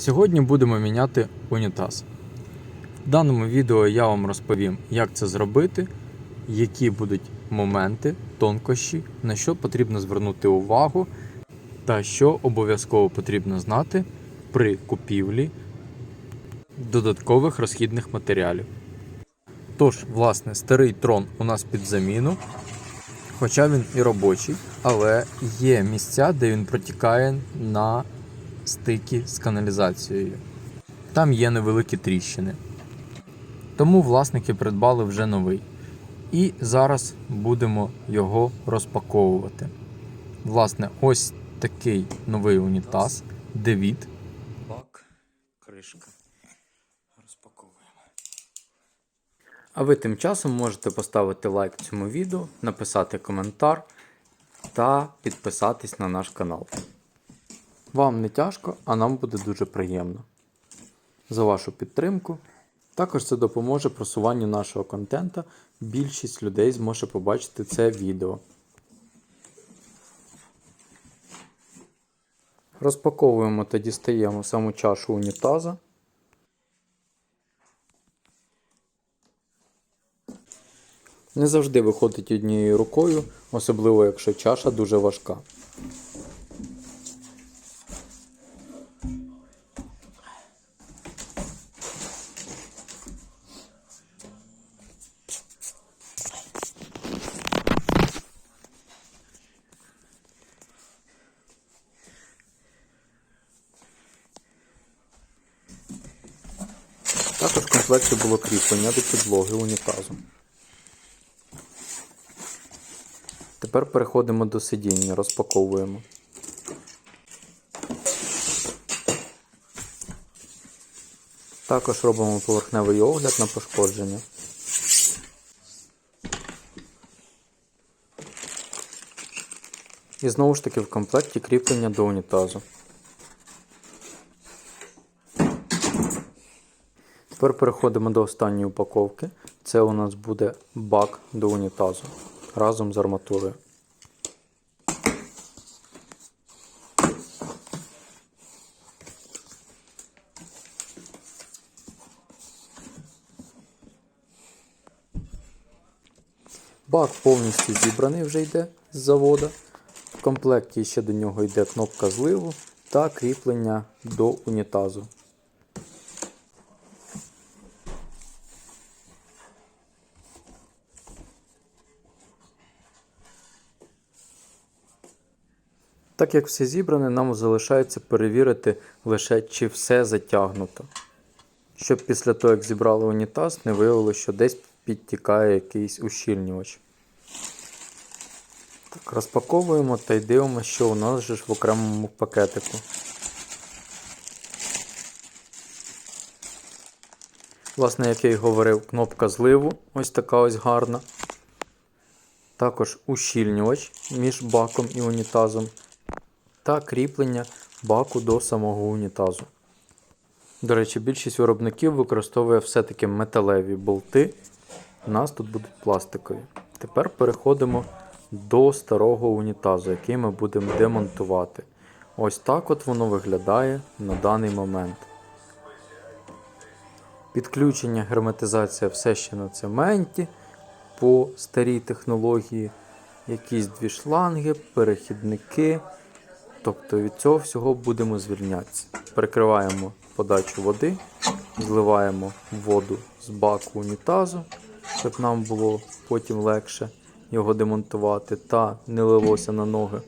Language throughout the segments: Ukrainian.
Сьогодні будемо міняти унітаз. В даному відео я вам розповім, як це зробити, які будуть моменти, тонкощі, на що потрібно звернути увагу та що обов'язково потрібно знати при купівлі додаткових розхідних матеріалів. Тож, власне, старий трон у нас під заміну, хоча він і робочий, але є місця, де він протікає на стикі з каналізацією. Там є невеликі тріщини. Тому власники придбали вже новий. І зараз будемо його розпаковувати. Власне, ось такий новий унітаз Девід. Бак, кришка. А ви тим часом можете поставити лайк цьому відео, написати коментар та підписатись на наш канал. Вам не тяжко, а нам буде дуже приємно. За вашу підтримку. Також це допоможе просуванню нашого контента. Більшість людей зможе побачити це відео. Розпаковуємо та дістаємо саму чашу унітаза. Не завжди виходить однією рукою, особливо якщо чаша дуже важка. Також в комплекті було кріплення до підлоги унітазу. Тепер переходимо до сидіння, розпаковуємо. Також робимо поверхневий огляд на пошкодження. І знову ж таки в комплекті кріплення до унітазу. Тепер переходимо до останньої упаковки. Це у нас буде бак до унітазу разом з арматурою. Бак повністю зібраний вже йде з завода. В комплекті ще до нього йде кнопка зливу та кріплення до унітазу. Так як все зібране, нам залишається перевірити лише чи все затягнуто. Щоб після того, як зібрали унітаз, не виявилося, що десь підтікає якийсь ущільнювач. Так, Розпаковуємо та й дивимося, що у нас же ж в окремому пакетику. Власне, як я й говорив, кнопка зливу, ось така ось гарна. Також ущільнювач між баком і унітазом та кріплення баку до самого унітазу. До речі, більшість виробників використовує все-таки металеві болти. У нас тут будуть пластикові. Тепер переходимо до старого унітазу, який ми будемо демонтувати. Ось так от воно виглядає на даний момент. Підключення, герметизація все ще на цементі по старій технології. Якісь дві шланги, перехідники. Тобто від цього всього будемо звільнятися. Перекриваємо подачу води, зливаємо воду з баку унітазу, щоб нам було потім легше його демонтувати та не лилося на ноги.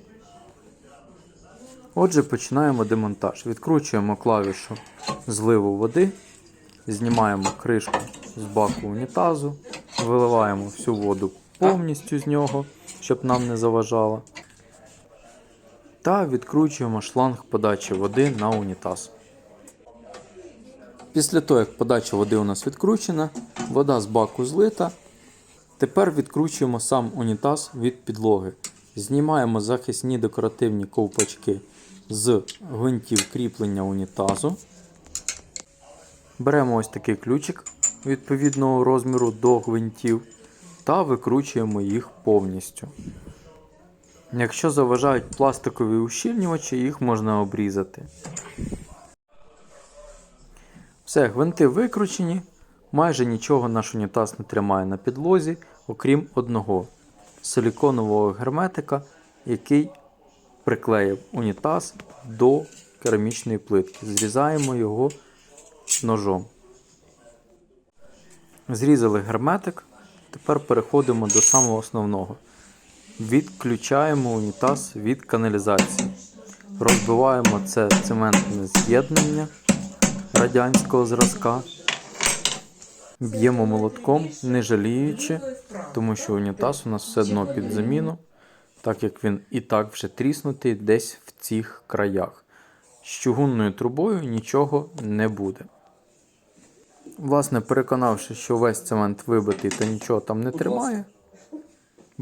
Отже, починаємо демонтаж. Відкручуємо клавішу зливу води, знімаємо кришку з баку унітазу, виливаємо всю воду повністю з нього, щоб нам не заважало та відкручуємо шланг подачі води на унітаз. Після того, як подача води у нас відкручена, вода з баку злита. Тепер відкручуємо сам унітаз від підлоги. Знімаємо захисні декоративні ковпачки з гвинтів кріплення унітазу. Беремо ось такий ключик відповідного розміру до гвинтів та викручуємо їх повністю. Якщо заважають пластикові ущільнювачі, їх можна обрізати. Все, гвинти викручені, майже нічого наш унітаз не тримає на підлозі, окрім одного силіконового герметика, який приклеїв унітаз до керамічної плитки. Зрізаємо його ножом. Зрізали герметик. Тепер переходимо до самого основного. Відключаємо унітаз від каналізації. Розбиваємо це цементне з'єднання радянського зразка. Б'ємо молотком, не жаліючи, тому що унітаз у нас все одно під заміну, так як він і так вже тріснутий десь в цих краях. З чугунною трубою нічого не буде. Власне, переконавши, що весь цемент вибитий та нічого там не тримає,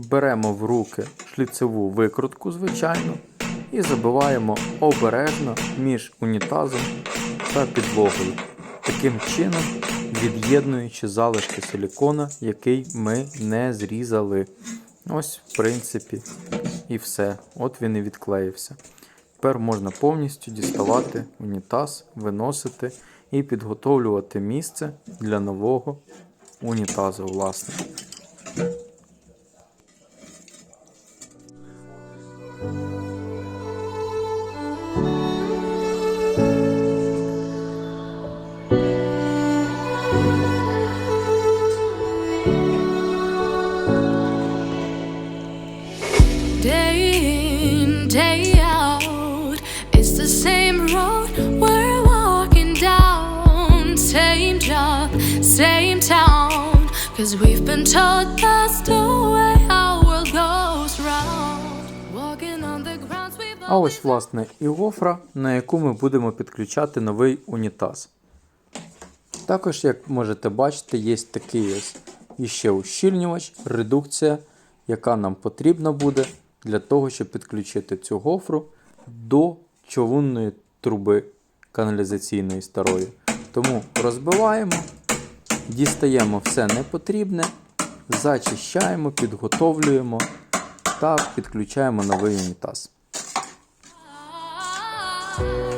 беремо в руки шліцеву викрутку, звичайно, і забиваємо обережно між унітазом та підлогою. Таким чином, від'єднуючи залишки силікона, який ми не зрізали. Ось, в принципі, і все. От він і відклеївся. Тепер можна повністю діставати унітаз, виносити і підготовлювати місце для нового унітазу, власне. А ось, власне, і гофра, на яку ми будемо підключати новий унітаз. Також, як можете бачити, є такий ось іще ущільнювач, редукція, яка нам потрібна буде для того, щоб підключити цю гофру до човунної труби каналізаційної старої. Тому розбиваємо, дістаємо все непотрібне, зачищаємо, підготовлюємо та підключаємо новий унітаз. Oh.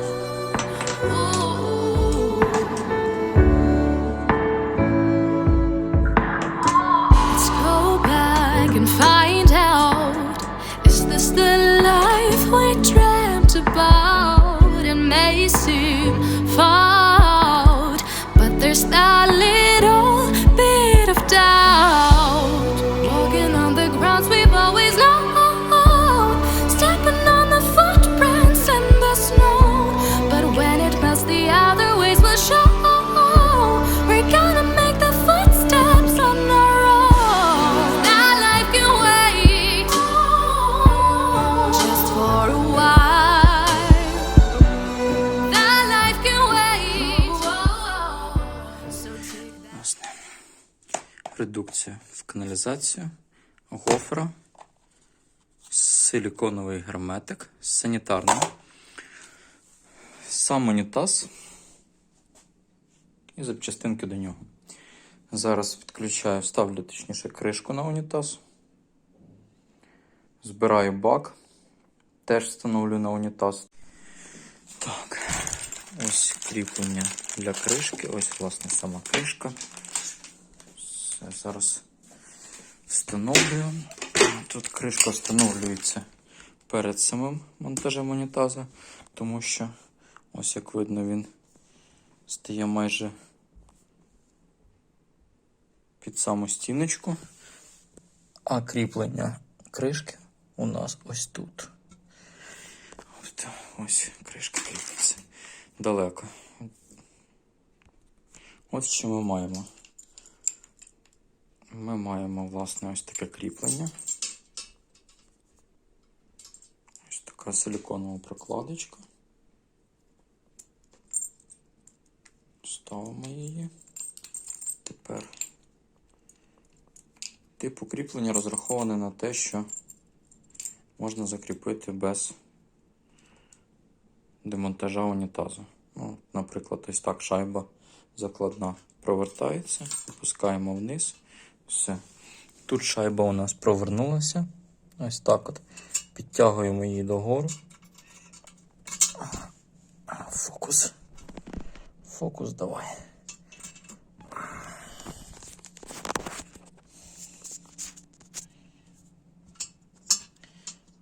В каналізацію, гофра, силіконовий герметик, санітарний, сам унітаз і запчастинки до нього. Зараз відключаю, ставлю точніше кришку на унітаз. Збираю бак, теж встановлю на унітаз. Так, ось кріплення для кришки, ось, власне, сама кришка. Все, зараз встановлюю. Тут кришка встановлюється перед самим монтажем унітаза, тому що, ось як видно, він стає майже під саму стіночку. А кріплення кришки у нас ось тут. От, ось кришка кріпиться далеко. Ось що ми маємо. Ми маємо, власне, ось таке кріплення. Ось така силіконова прокладочка. Ставимо її. Тепер тип укріплення розрахований на те, що можна закріпити без демонтажа унітазу. Ну, наприклад, ось так шайба закладна провертається, опускаємо вниз. Все. Тут шайба у нас провернулася. Ось так от. Підтягуємо її догору. Фокус. фокус давай.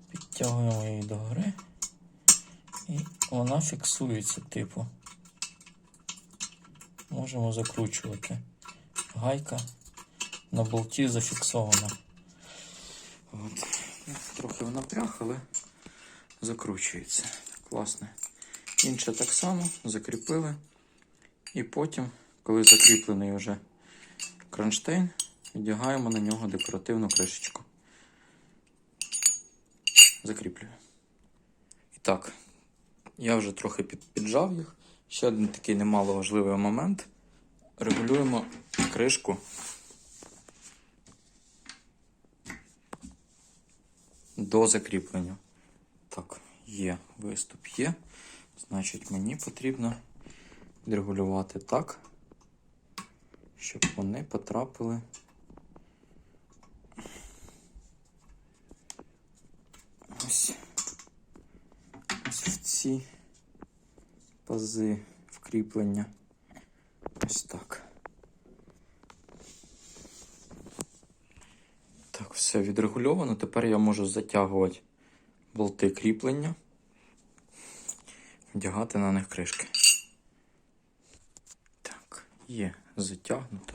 Підтягуємо її догори. І вона фіксується, типу. Можемо закручувати. Гайка на болті зафіксована. От. Ну, Трохи вона прях, але закручується. Класно. Інше так само закріпили. І потім, коли закріплений вже кронштейн, одягаємо на нього декоративну кришечку. Закріплюю. І так, я вже трохи під, піджав їх. Ще один такий немало важливий момент. Регулюємо кришку. До закріплення. Так, є виступ є. Значить, мені потрібно відрегулювати так, щоб вони потрапили. Ось, ось в ці пази вкріплення. Ось так. Так, все відрегульовано. Тепер я можу затягувати болти кріплення, вдягати на них кришки. Так, є затягнуто.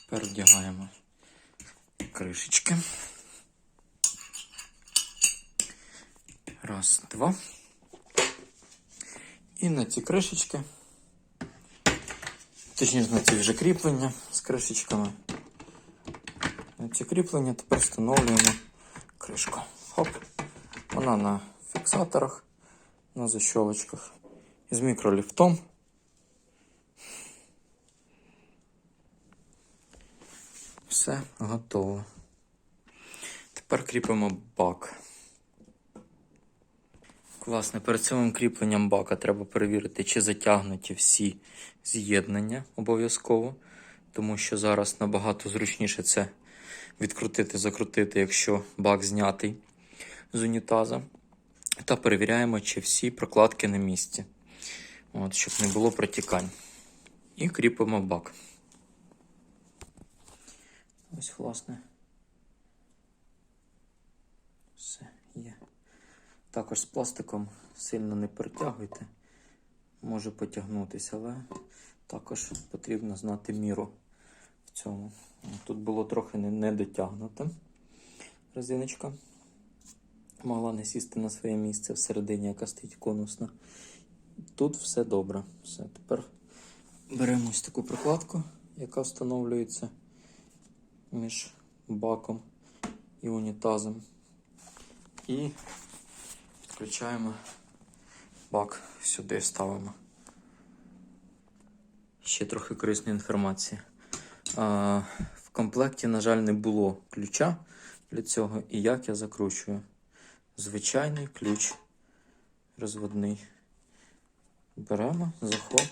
Тепер вдягаємо кришечки. Раз, два. І на ці кришечки, точніше на ці вже кріплення з кришечками. Ці кріплення тепер встановлюємо кришку. Хоп. Вона на фіксаторах, на защолочках. Із мікроліфтом. Все готово. Тепер кріпимо бак. Власне, перед самим кріпленням бака треба перевірити, чи затягнуті всі з'єднання обов'язково, тому що зараз набагато зручніше це відкрутити, закрутити, якщо бак знятий з унітаза. Та перевіряємо, чи всі прокладки на місці, От, щоб не було протікань. І кріпимо бак. Ось, власне. Все є. Також з пластиком сильно не перетягуйте. Може потягнутися, але також потрібно знати міру цьому. Тут було трохи не, дотягнуто. Резиночка. Могла не сісти на своє місце всередині, яка стоїть конусна. Тут все добре. Все. Тепер беремо ось таку прокладку, яка встановлюється між баком і унітазом. І Включаємо бак сюди ставимо. Ще трохи корисної інформації. В комплекті, на жаль, не було ключа для цього. І як я закручую? Звичайний ключ розводний. Беремо заход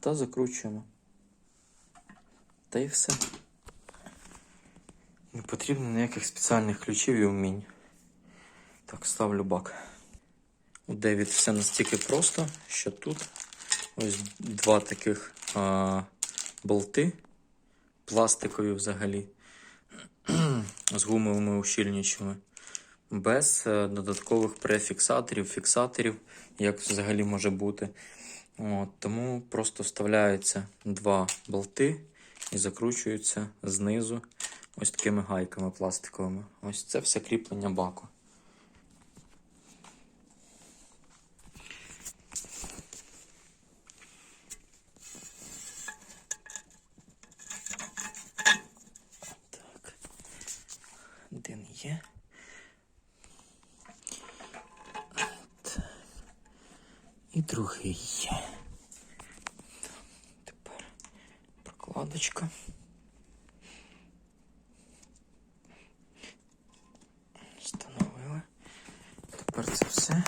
та закручуємо. Та і все. Не потрібно ніяких спеціальних ключів і вмінь. Так, ставлю бак. У Девід все настільки просто, що тут ось два таких а, болти, пластикові взагалі, з гумовими ущільнювачами, без е, додаткових префіксаторів, фіксаторів, як взагалі може бути. От, тому просто вставляються два болти і закручуються знизу ось такими гайками пластиковими. Ось це все кріплення баку. Так. Є. І другий є. Тепер прокладочка. Встановили. Тепер це все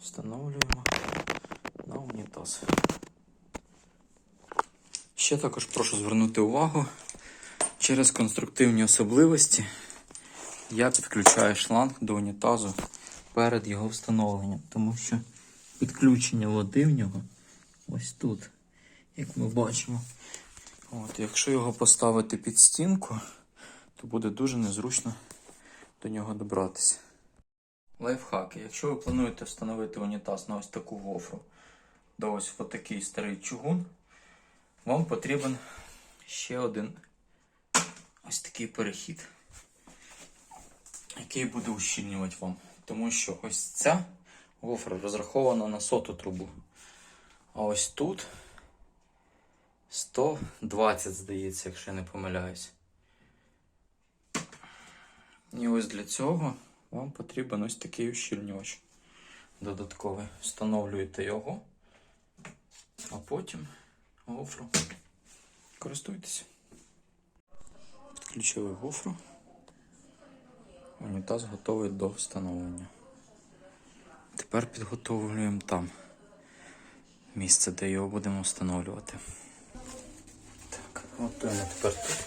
встановлюємо на унітаз. Ще також прошу звернути увагу через конструктивні особливості я підключаю шланг до унітазу перед його встановленням, тому що підключення води в нього ось тут, як ми бачимо. От, якщо його поставити під стінку, то буде дуже незручно до нього добратися. Лайфхаки. Якщо ви плануєте встановити унітаз на ось таку гофру, до ось такий старий чугун, вам потрібен ще один ось такий перехід, який буде ущільнювати вам. Тому що ось ця гофра розрахована на соту трубу. А ось тут 120, здається, якщо я не помиляюсь. І ось для цього вам потрібен ось такий ущільнювач додатковий. Встановлюєте його, а потім гофру користуйтесь. Підключили гофру. Унітаз готовий до встановлення. Тепер підготовлюємо там місце, де його будемо встановлювати. Так, готуємо тепер тут.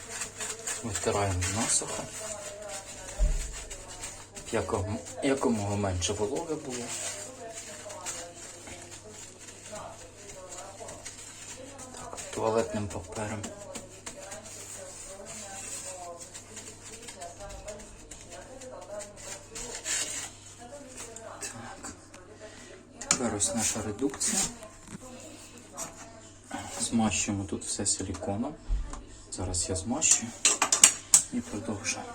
Витираємо насухо. Якому, якомога менше вологи було. Так, туалетним папером. Тепер ось наша редукція. Змащуємо тут все силіконом. Зараз я змащую і продовжую.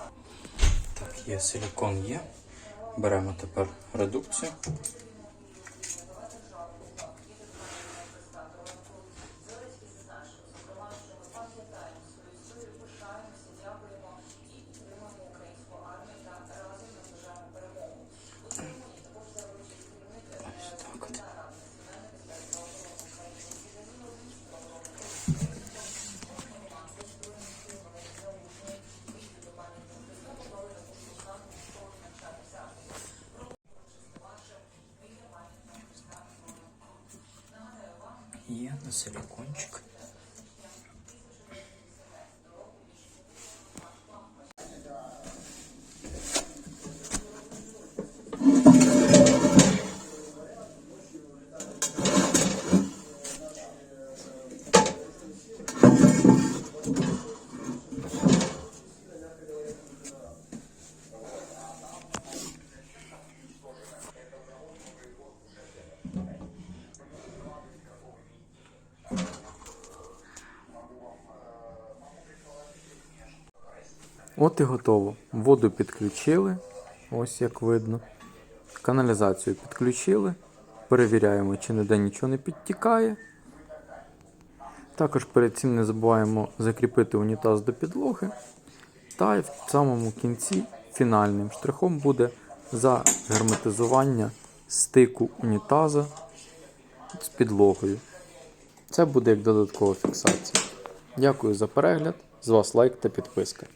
Так, є силікон є. Беремо тепер редукцію. Є на силикончик. От і готово. Воду підключили, ось як видно. Каналізацію підключили. Перевіряємо, чи ніде нічого не підтікає. Також перед цим не забуваємо закріпити унітаз до підлоги. Та й в самому кінці фінальним штрихом буде загерметизування стику унітаза з підлогою. Це буде як додаткова фіксація. Дякую за перегляд. З вас лайк та підписка.